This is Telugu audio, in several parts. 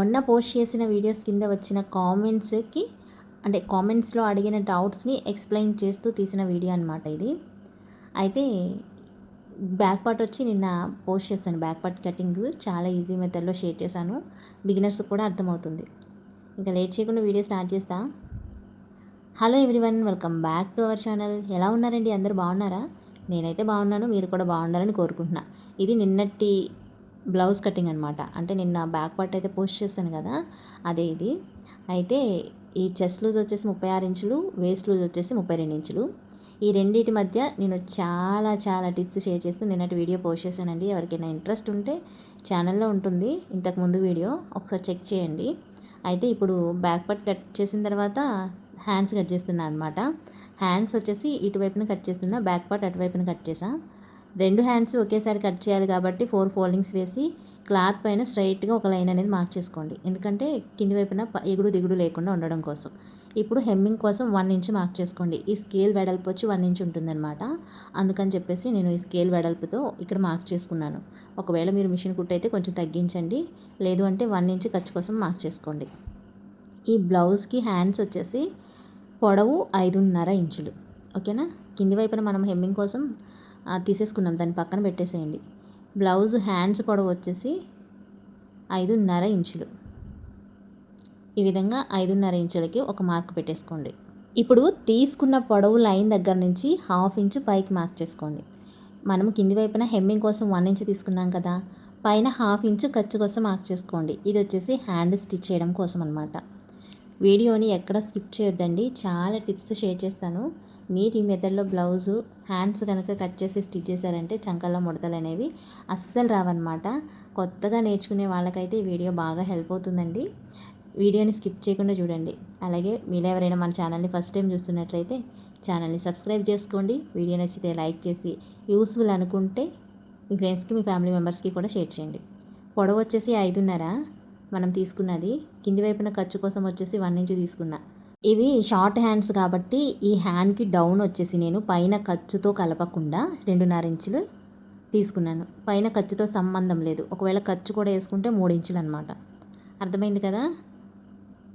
మొన్న పోస్ట్ చేసిన వీడియోస్ కింద వచ్చిన కామెంట్స్కి అంటే కామెంట్స్లో అడిగిన డౌట్స్ని ఎక్స్ప్లెయిన్ చేస్తూ తీసిన వీడియో అనమాట ఇది. అయితే బ్యాక్ పార్ట్ వచ్చి నిన్న పోస్ట్ చేశాను. బ్యాక్ పార్ట్ కటింగ్ చాలా ఈజీ మెథడ్లో షేర్ చేశాను. బిగినర్స్ కూడా అర్థమవుతుంది. ఇంకా లేట్ చేయకుండా వీడియో స్టార్ట్ చేస్తా. Hello everyone welcome back to our channel. ఎలా ఉన్నారండి? అందరూ బాగున్నారా? నేనైతే బాగున్నాను. మీరు కూడా బాగుండాలని కోరుకుంటున్నా. ఇది నిన్నటి బ్లౌజ్ కటింగ్ అనమాట అంటే నిన్న బ్యాక్ పార్ట్ అయితే పోస్ట్ చేశాను కదా అదే ఇది. అయితే ఈ చెస్ట్ లూజ్ వచ్చేసి ముప్పై ఆరు ఇంచులు వేస్ట్ లూజ్ వచ్చేసి ముప్పై రెండు ఇంచులు. ఈ రెండింటి మధ్య నేను చాలా చాలా టిప్స్ షేర్ చేస్తూ నిన్నటి వీడియో పోస్ట్ చేశానండి. ఎవరికైనా ఇంట్రెస్ట్ ఉంటే ఛానల్లో ఉంటుంది. ఇంతకుముందు వీడియో ఒకసారి చెక్ చేయండి. అయితే ఇప్పుడు బ్యాక్ పార్ట్ కట్ చేసిన తర్వాత హ్యాండ్స్ కట్ చేస్తున్నా అనమాట హ్యాండ్స్ వచ్చేసి ఇటువైపున కట్ చేస్తున్నా బ్యాక్ పార్ట్ అటువైపున కట్ చేసాను రెండు హ్యాండ్స్ ఒకేసారి కట్ చేయాలి కాబట్టి ఫోర్ ఫోల్డింగ్స్ వేసి క్లాత్ పైన స్ట్రైట్గా ఒక లైన్ అనేది మార్క్ చేసుకోండి. ఎందుకంటే కింది వైపున ప- ఎగుడు దిగుడు లేకుండా ఉండడం కోసం. ఇప్పుడు హెమ్మింగ్ కోసం వన్ ఇంచ్ మార్క్ చేసుకోండి. ఈ స్కేల్ వెడల్పు వచ్చి వన్ ఇంచ్ ఉంటుందన్నమాట. అందుకని చెప్పేసి నేను ఈ స్కేల్ వెడల్పుతో ఇక్కడ మార్క్ చేసుకున్నాను. ఒకవేళ మీరు మిషన్ కుట్టు అయితే కొంచెం తగ్గించండి. లేదు అంటే వన్ ఇంచ్ ఖర్చు కోసం మార్క్ చేసుకోండి. ఈ బ్లౌజ్కి హ్యాండ్స్ వచ్చేసి పొడవు ఐదున్నర ఇంచులు. ఓకేనా? కింది వైపున మనం హెమ్మింగ్ కోసం తీసేసుకున్నాం. దాన్ని పక్కన పెట్టేసేయండి. బ్లౌజ్ హ్యాండ్స్ పొడవు వచ్చేసి ఐదున్నర ఇంచులు. ఈ విధంగా ఐదున్నర ఇంచులకి ఒక మార్క్ పెట్టేసుకోండి. ఇప్పుడు తీసుకున్న పొడవు లైన్ దగ్గర నుంచి హాఫ్ ఇంచు పైకి మార్క్ చేసుకోండి. మనం కింది వైపున హెమ్మింగ్ కోసం వన్ ఇంచ్ తీసుకున్నాం కదా పైన హాఫ్ ఇంచు ఖర్చు కోసం మార్క్ చేసుకోండి. ఇది వచ్చేసి హ్యాండ్ స్టిచ్ చేయడం కోసం అనమాట వీడియోని ఎక్కడ స్కిప్ చేయొద్దండి. చాలా టిప్స్ షేర్ చేస్తాను. మీరు ఈ మెథడ్లో బ్లౌజు హ్యాండ్స్ కనుక కట్ చేసి స్టిచ్ చేశారంటే చంకల్లో ముడతలు అనేవి అస్సలు రావన్నమాట. కొత్తగా నేర్చుకునే వాళ్ళకైతే ఈ వీడియో బాగా హెల్ప్ అవుతుందండి. వీడియోని స్కిప్ చేయకుండా చూడండి. అలాగే మీరు ఎవరైనా మన ఛానల్ని ఫస్ట్ టైం చూస్తున్నట్లయితే ఛానల్ని సబ్స్క్రైబ్ చేసుకోండి. వీడియో నచ్చితే లైక్ చేసి యూస్ఫుల్ అనుకుంటే మీ ఫ్రెండ్స్కి మీ ఫ్యామిలీ మెంబర్స్కి కూడా షేర్ చేయండి. పొడవు వచ్చేసి ఐదున్నర. మనం తీసుకున్నది. కింది వైపున ఖర్చు కోసం వచ్చేసి వన్ ఇంచ్ తీసుకున్నా. ఇవి షార్ట్ హ్యాండ్స్ కాబట్టి ఈ హ్యాండ్కి డౌన్ వచ్చేసి నేను పైన ఖర్చుతో కలపకుండా రెండున్నర ఇంచులు తీసుకున్నాను. పైన ఖర్చుతో సంబంధం లేదు. ఒకవేళ ఖర్చు కూడా వేసుకుంటే మూడు ఇంచులు అనమాట అర్థమైంది కదా?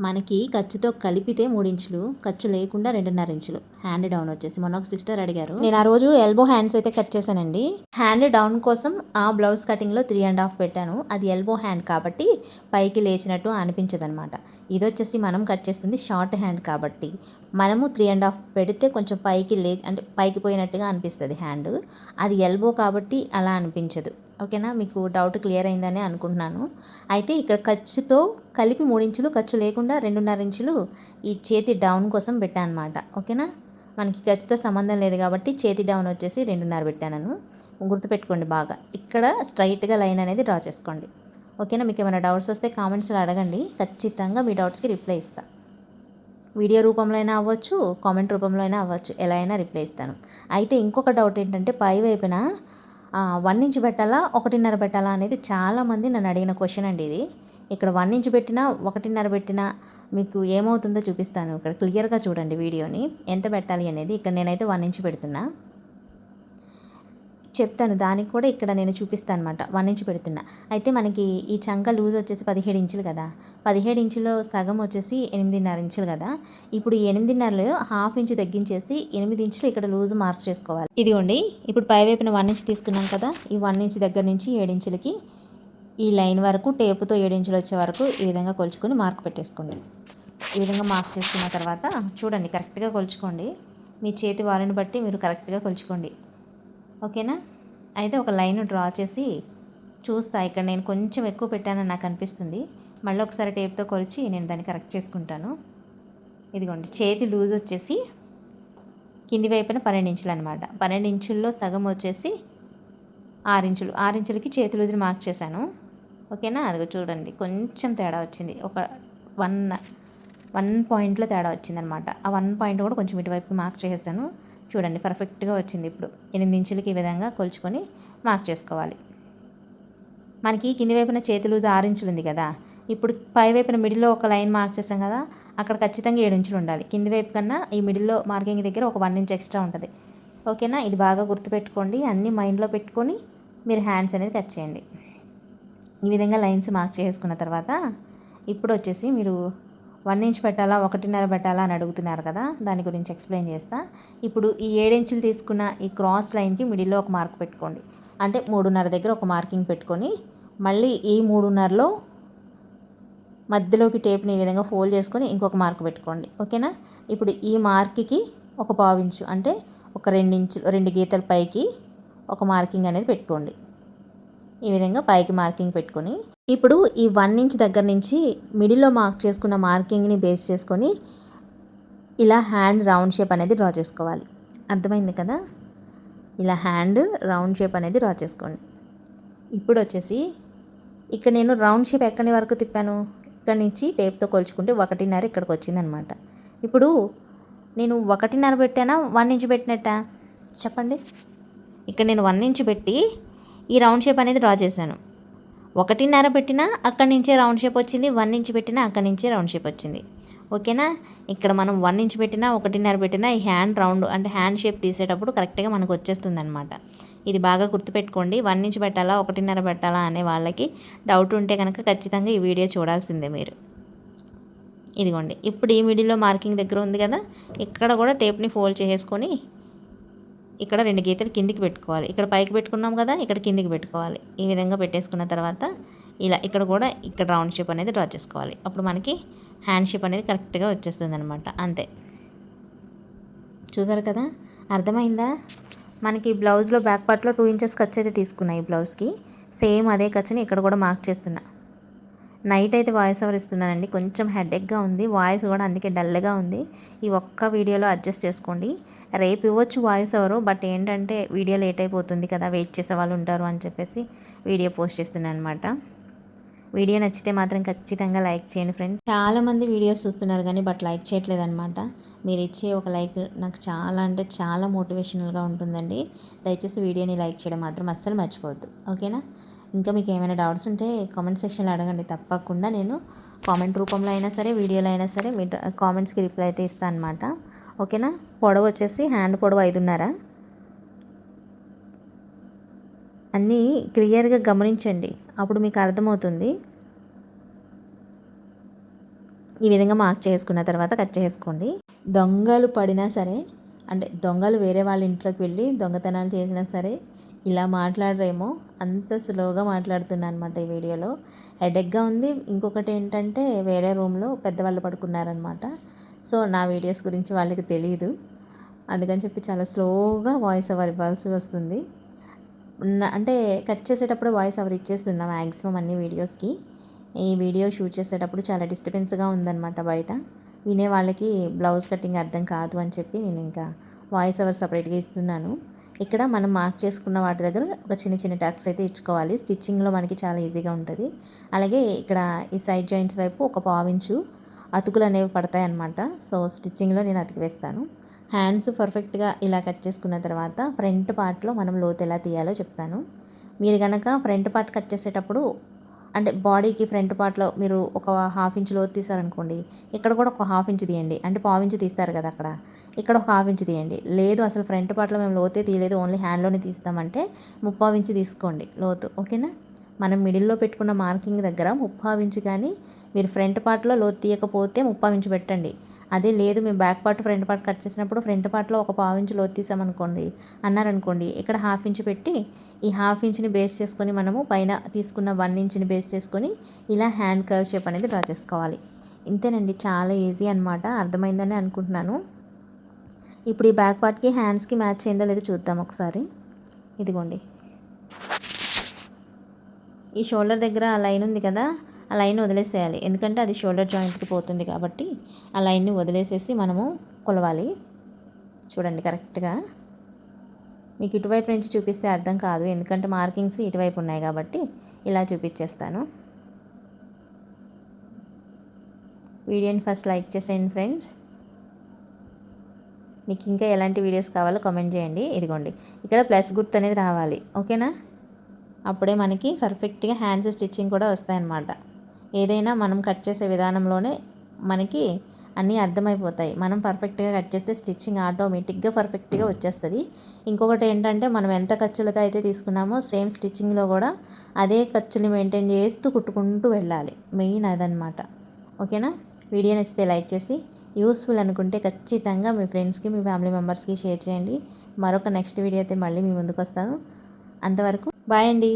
మనకి ఖర్చుతో కలిపితే మూడు ఇంచులు ఖర్చు లేకుండా రెండున్నర ఇంచులు. హ్యాండ్ డౌన్ వచ్చేసి. మొన్న ఒక సిస్టర్ అడిగారు. నేను ఆ రోజు ఎల్బో హ్యాండ్స్ అయితే కట్ చేశానండి. హ్యాండ్ డౌన్ కోసం ఆ బ్లౌజ్ కటింగ్లో త్రీ అండ్ హాఫ్ పెట్టాను. అది ఎల్బో హ్యాండ్ కాబట్టి పైకి లేచినట్టు అనిపించదు అనమాట ఇది వచ్చేసి మనం కట్ చేస్తుంది షార్ట్ హ్యాండ్ కాబట్టి. మనము త్రీ అండ్ హాఫ్ పెడితే కొంచెం పైకి లే అంటే పైకి పోయినట్టుగా అనిపిస్తుంది హ్యాండ్. అది ఎల్బో కాబట్టి అలా అనిపించదు. ఓకేనా? మీకు డౌట్ క్లియర్ అయిందని అనుకుంటున్నాను. అయితే ఇక్కడ ఖర్చుతో కలిపి మూడు ఇంచులు ఖర్చు లేకుండా రెండున్నర ఇంచులు ఈ చేతి డౌన్ కోసం పెట్టాను అనమాట ఓకేనా? మనకి ఖర్చుతో సంబంధం లేదు కాబట్టి చేతి డౌన్ వచ్చేసి రెండున్నర పెట్టాను గుర్తుపెట్టుకోండి బాగా. ఇక్కడ స్ట్రైట్గా లైన్ అనేది డ్రా చేసుకోండి. ఓకేనా? మీకు ఏమైనా డౌట్స్ వస్తే కామెంట్స్లో అడగండి. ఖచ్చితంగా మీ డౌట్స్కి రిప్లై ఇస్తాను వీడియో రూపంలో అయినా అవ్వచ్చు కామెంట్ రూపంలో అయినా అవ్వచ్చు. ఎలా అయినా రిప్లై ఇస్తాను. అయితే ఇంకొక డౌట్ ఏంటంటే పై వైపున వన్ ఇంచ్ పెట్టాలా ఒకటిన్నర పెట్టాలా అనేది చాలామంది నన్ను అడిగిన క్వశ్చన్ అండి ఇది. ఇక్కడ వన్ ఇంచ్ పెట్టినా ఒకటిన్నర పెట్టినా మీకు ఏమవుతుందో చూపిస్తాను. ఇక్కడ క్లియర్గా చూడండి వీడియోని. ఎంత పెట్టాలి అనేది ఇక్కడ నేనైతే వన్ ఇంచ్ పెడుతున్నా. చెప్తాను. దానికి కూడా ఇక్కడ నేను చూపిస్తాను అనమాట వన్ ఇంచ్ పెడుతున్నా. అయితే మనకి ఈ చంక లూజ్ వచ్చేసి పదిహేడు ఇంచులు కదా. పదిహేడు ఇంచులో సగం వచ్చేసి ఎనిమిదిన్నర ఇంచులు కదా. ఇప్పుడు ఎనిమిదిన్నరలో హాఫ్ ఇంచు తగ్గించేసి ఎనిమిది ఇంచులు ఇక్కడ లూజ్ మార్క్ చేసుకోవాలి. ఇదిగోండి. ఇప్పుడు పై వైపున వన్ ఇంచ్ తీసుకున్నాం కదా. ఈ వన్ ఇంచ్ దగ్గర నుంచి ఏడు ఇంచులకి ఈ లైన్ వరకు టేపుతో ఏడు వచ్చే వరకు ఈ విధంగా కొలుచుకొని మార్క్ పెట్టేసుకోండి. ఈ విధంగా మార్క్ చేసుకున్న తర్వాత చూడండి. కరెక్ట్గా కొలుచుకోండి. మీ చేతి వారిని బట్టి మీరు కరెక్ట్గా కొలుచుకోండి. ఓకేనా? అయితే ఒక లైన్ డ్రా చేసి చూస్తా. ఇక్కడ నేను కొంచెం ఎక్కువ పెట్టానని నాకు అనిపిస్తుంది. మళ్ళీ ఒకసారి టేప్తో కొలిచి నేను దాన్ని కరెక్ట్ చేసుకుంటాను. ఇదిగోండి చేతి లూజ్ వచ్చేసి కింది వైపున పన్నెండు ఇంచులు అనమాట పన్నెండు ఇంచుల్లో సగం వచ్చేసి ఆరు ఇంచులు. ఆరు ఇంచులకి చేతి లూజుని మార్క్ చేశాను. ఓకేనా? అదిగో చూడండి కొంచెం తేడా వచ్చింది. ఒక వన్ వన్ పాయింట్లో తేడా వచ్చిందనమాట ఆ వన్ పాయింట్ కూడా కొంచెం ఇటువైపు మార్క్ చేసేసాను. చూడండి పర్ఫెక్ట్గా వచ్చింది ఇప్పుడు. ఎనిమిది ఇంచులకి ఈ విధంగా కొలుచుకొని మార్క్ చేసుకోవాలి. మనకి కింది వైపున చేతులు ఆరు ఇంచులు ఉంది కదా. ఇప్పుడు పై వైపున మిడిల్లో ఒక లైన్ మార్క్ చేసాం కదా అక్కడ ఖచ్చితంగా ఏడు ఇంచులు ఉండాలి. కింది వైపు కన్నా ఈ మిడిల్లో మార్కింగ్ దగ్గర ఒక వన్ ఇంచ్ ఎక్స్ట్రా ఉంటుంది. ఓకేనా ఇది బాగా గుర్తుపెట్టుకోండి. అన్నీ మైండ్లో పెట్టుకొని మీరు హ్యాండ్స్ అనేది కట్ చేయండి. ఈ విధంగా లైన్స్ మార్క్ చేసుకున్న తర్వాత ఇప్పుడు వచ్చేసి మీరు వన్ ఇంచ్ పెట్టాలా ఒకటిన్నర పెట్టాలా అని అడుగుతున్నారు కదా దాని గురించి ఎక్స్ప్లెయిన్ చేస్తా. ఇప్పుడు ఈ ఏడించులు తీసుకున్న ఈ క్రాస్ లైన్కి మిడిల్లో ఒక మార్క్ పెట్టుకోండి. అంటే మూడున్నర దగ్గర ఒక మార్కింగ్ పెట్టుకొని మళ్ళీ ఈ మూడున్నరలో మధ్యలోకి టేప్ని ఈ విధంగా ఫోల్డ్ చేసుకొని ఇంకొక మార్క్ పెట్టుకోండి. ఓకేనా? ఇప్పుడు ఈ మార్క్కి ఒక పావించు అంటే ఒక రెండించు రెండు గీతల పైకి ఒక మార్కింగ్ అనేది పెట్టుకోండి. ఈ విధంగా పైకి మార్కింగ్ పెట్టుకొని ఇప్పుడు ఈ వన్ ఇంచ్ దగ్గర నుంచి మిడిల్లో మార్క్ చేసుకున్న మార్కింగ్ని బేస్ చేసుకొని ఇలా హ్యాండ్ రౌండ్ షేప్ అనేది డ్రా చేసుకోవాలి. అర్థమైంది కదా? ఇలా హ్యాండ్ రౌండ్ షేప్ అనేది డ్రా చేసుకోండి. ఇప్పుడు వచ్చేసి ఇక్కడ నేను రౌండ్ షేప్ ఎక్కడి వరకు తిప్పాను? ఇక్కడ నుంచి టేప్తో కొలుచుకుంటే ఒకటిన్నర ఇక్కడికి వచ్చిందనమాట. ఇప్పుడు నేను ఒకటిన్నర పెట్టానా? వన్ ఇంచ్ పెట్టినట్ట? చెప్పండి. ఇక్కడ నేను వన్ ఇంచ్ పెట్టి ఈ రౌండ్ షేప్ అనేది డ్రా చేశాను. ఒకటిన్నర పెట్టినా అక్కడి నుంచే రౌండ్ షేప్ వచ్చింది వన్ ఇంచ్ పెట్టినా అక్కడి నుంచే రౌండ్ షేప్ వచ్చింది. ఓకేనా? ఇక్కడ మనం వన్ ఇంచ్ పెట్టినా ఒకటిన్నర పెట్టినా ఈ హ్యాండ్ రౌండ్ అంటే హ్యాండ్ షేప్ తీసేటప్పుడు కరెక్ట్గా మనకు వచ్చేస్తుంది అనమాట ఇది బాగా గుర్తుపెట్టుకోండి వన్ ఇంచ్ పెట్టాలా ఒకటిన్నర పెట్టాలా అనే వాళ్ళకి డౌట్ ఉంటే కనుక ఖచ్చితంగా ఈ వీడియో చూడాల్సిందే మీరు. ఇదిగోండి ఇప్పుడు ఈ మిడిల్లో మార్కింగ్ దగ్గర ఉంది కదా ఇక్కడ కూడా టేప్ని ఫోల్డ్ చేసేసుకొని ఇక్కడ రెండు గీతలు కిందికి పెట్టుకోవాలి. ఇక్కడ పైకి పెట్టుకున్నాం కదా ఇక్కడ కిందికి పెట్టుకోవాలి. ఈ విధంగా పెట్టేసుకున్న తర్వాత ఇలా ఇక్కడ కూడా ఇక్కడ రౌండ్ షేప్ అనేది డ్రా చేసుకోవాలి. అప్పుడు మనకి హ్యాండ్ షేప్ అనేది కరెక్ట్గా వచ్చేస్తుంది అనమాట అంతే. చూసారు కదా? అర్థమైందా? మనకి బ్లౌజ్లో బ్యాక్ పార్ట్లో టూ ఇంచెస్ ఖర్చు అయితే తీసుకున్నా ఈ బ్లౌజ్కి సేమ్ అదే ఖర్చుని ఇక్కడ కూడా మార్క్ చేస్తున్నా. నైట్ అయితే వాయిస్ ఓవర్ ఇస్తున్నానండి. కొంచెం హెడేక్గా ఉంది. వాయిస్ కూడా అందుకే డల్గా ఉంది. ఈ ఒక్క వీడియోలో అడ్జస్ట్ చేసుకోండి. రేపు ఇవ్వచ్చు వాయిస్ ఎవరు బట్ ఏంటంటే వీడియో లేట్ అయిపోతుంది కదా వెయిట్ చేసే వాళ్ళు ఉంటారు అని చెప్పేసి వీడియో పోస్ట్ చేస్తున్నాను అనమాట వీడియో నచ్చితే మాత్రం ఖచ్చితంగా లైక్ చేయండి ఫ్రెండ్స్. చాలామంది వీడియోస్ చూస్తున్నారు కానీ బట్ లైక్ చేయట్లేదు అనమాట మీరు ఇచ్చే ఒక లైక్ నాకు చాలా అంటే చాలా మోటివేషనల్గా ఉంటుందండి. దయచేసి వీడియోని లైక్ చేయడం మాత్రం అస్సలు మర్చిపోవద్దు. ఓకేనా? ఇంకా మీకు ఏమైనా డౌట్స్ ఉంటే కామెంట్ సెక్షన్లో అడగండి. తప్పకుండా నేను కామెంట్ రూపంలో అయినా సరే వీడియోలో అయినా సరే మీ కామెంట్స్కి రిప్లై అయితే ఇస్తాను అనమాట ఓకేనా? పొడవు వచ్చేసి హ్యాండ్ పొడవు ఐదున్నర. అన్నీ క్లియర్గా గమనించండి. అప్పుడు మీకు అర్థమవుతుంది. ఈ విధంగా మార్క్ చేసుకున్న తర్వాత కట్ చేసుకోండి. దొంగలు పడినా సరే అంటే దొంగలు వేరే వాళ్ళ ఇంట్లోకి వెళ్ళి దొంగతనాలు చేసినా సరే ఇలా మాట్లాడరేమో అంత స్లోగా మాట్లాడుతున్నా అనమాట ఈ వీడియోలో. హెడెక్గా ఉంది. ఇంకొకటి ఏంటంటే వేరే రూమ్లో పెద్దవాళ్ళు పడుకున్నారనమాట సో నా వీడియోస్ గురించి వాళ్ళకి తెలియదు అందుకని చెప్పి చాలా స్లోగా వాయిస్ ఓవర్ ఇవ్వాల్సి వస్తుంది. అంటే కట్ చేసేటప్పుడు వాయిస్ ఓవర్ ఇచ్చేస్తున్నా మ్యాక్సిమం అన్ని వీడియోస్కి. ఈ వీడియో షూట్ చేసేటప్పుడు చాలా డిస్టర్బెన్స్గా ఉందన్నమాట బయట. వినే వాళ్ళకి బ్లౌజ్ కటింగ్ అర్థం కాదు అని చెప్పి నేను ఇంకా వాయిస్ ఓవర్ సపరేట్గా ఇస్తున్నాను. ఇక్కడ మనం మార్క్ చేసుకున్న వాటి దగ్గర ఒక చిన్న చిన్న టక్స్ అయితే ఇచ్చుకోవాలి. స్టిచ్చింగ్లో మనకి చాలా ఈజీగా ఉంటుంది. అలాగే ఇక్కడ ఈ సైడ్ జాయింట్స్ వైపు ఒక పావించు అతుకులు అనేవి పడతాయి అన్నమాట సో స్టిచ్చింగ్లో నేను అతికి వేస్తాను హ్యాండ్స్ పర్ఫెక్ట్గా ఇలా కట్ చేసుకున్న తర్వాత ఫ్రంట్ పార్ట్లో మనం లోతు ఎలా తీయాలో చెప్తాను. మీరు కనుక ఫ్రంట్ పార్ట్ కట్ చేసేటప్పుడు అంటే బాడీకి ఫ్రంట్ పార్ట్లో మీరు ఒక హాఫ్ ఇంచ్ లోతు తీసారనుకోండి ఇక్కడ కూడా ఒక హాఫ్ ఇంచ్ తీయండి. అంటే పావు ఇంచ్ తీస్తారు కదా అక్కడ. ఇక్కడ ఒక హాఫ్ ఇంచ్ తీయండి. లేదు అసలు ఫ్రంట్ పార్ట్లో మేము లోతే తీయలేదు ఓన్లీ హ్యాండ్లోనే తీస్తామంటే ముప్పావు ఇంచ్ తీసుకోండి లోతు. ఓకేనా? మనం మిడిల్లో పెట్టుకున్న మార్కింగ్ దగ్గర ముప్పావు ఇంచు కానీ మీరు ఫ్రంట్ పార్ట్లో లోతు తీయకపోతే ముప్పావు ఇంచు పెట్టండి. అదే లేదు మేము back part front part cut చేసినప్పుడు ఫ్రంట్ పార్ట్లో ఒక పావు ఇంచు లోతు తీసామనుకోండి అన్నారనుకోండి ఇక్కడ హాఫ్ ఇంచు పెట్టి ఈ హాఫ్ ఇంచ్ని బేస్ చేసుకొని మనము పైన తీసుకున్న వన్ ఇంచ్ని బేస్ చేసుకొని ఇలా హ్యాండ్ కర్వ్ షేప్ అనేది డ్రా చేసుకోవాలి. ఇంతేనండి చాలా ఈజీ అనమాట అర్థమైందని అనుకుంటున్నాను. ఇప్పుడు ఈ బ్యాక్ పార్ట్కి హ్యాండ్స్కి మ్యాచ్ అయిందో లేదో చూద్దాం ఒకసారి. ఇదిగోండి. ఈ షోల్డర్ దగ్గర ఆ లైన్ ఉంది కదా ఆ లైన్ వదిలేసేయాలి. ఎందుకంటే అది షోల్డర్ జాయింట్కి పోతుంది కాబట్టి ఆ లైన్ని వదిలేసేసి మనము కొలవాలి. చూడండి కరెక్ట్గా. మీకు ఇటువైపు నుంచి చూపిస్తే అర్థం కాదు. ఎందుకంటే మార్కింగ్స్ ఇటువైపు ఉన్నాయి కాబట్టి ఇలా చూపించేస్తాను వీడియోని ఫస్ట్ లైక్ చేసేయండి ఫ్రెండ్స్. మీకు ఇంకా ఎలాంటి వీడియోస్ కావాలో కామెంట్ చేయండి. ఇదిగోండి ఇక్కడ ప్లస్ గుర్తు అనేది రావాలి. ఓకేనా? అప్పుడే మనకి పర్ఫెక్ట్గా హ్యాండ్స్ స్టిచ్చింగ్ కూడా వస్తాయన్నమాట. ఏదైనా మనం కట్ చేసే విధానంలోనే మనకి అన్నీ అర్థమైపోతాయి. మనం పర్ఫెక్ట్గా కట్ చేస్తే స్టిచ్చింగ్ ఆటోమేటిక్గా పర్ఫెక్ట్గా వచ్చేస్తుంది. ఇంకొకటి ఏంటంటే మనం ఎంత ఖర్చులతో అయితే తీసుకున్నామో సేమ్ స్టిచ్చింగ్లో కూడా అదే ఖర్చుని మెయింటైన్ చేస్తూ కుట్టుకుంటూ వెళ్ళాలి. మెయిన్ అదనమాట ఓకేనా? వీడియో నచ్చితే లైక్ చేసి యూస్ఫుల్ అనుకుంటే ఖచ్చితంగా మీ ఫ్రెండ్స్కి మీ ఫ్యామిలీ మెంబర్స్కి షేర్ చేయండి. మరొక నెక్స్ట్ వీడియో అయితే మళ్ళీ మీ ముందుకు వస్తాను అంతవరకు బాయ్ అండి.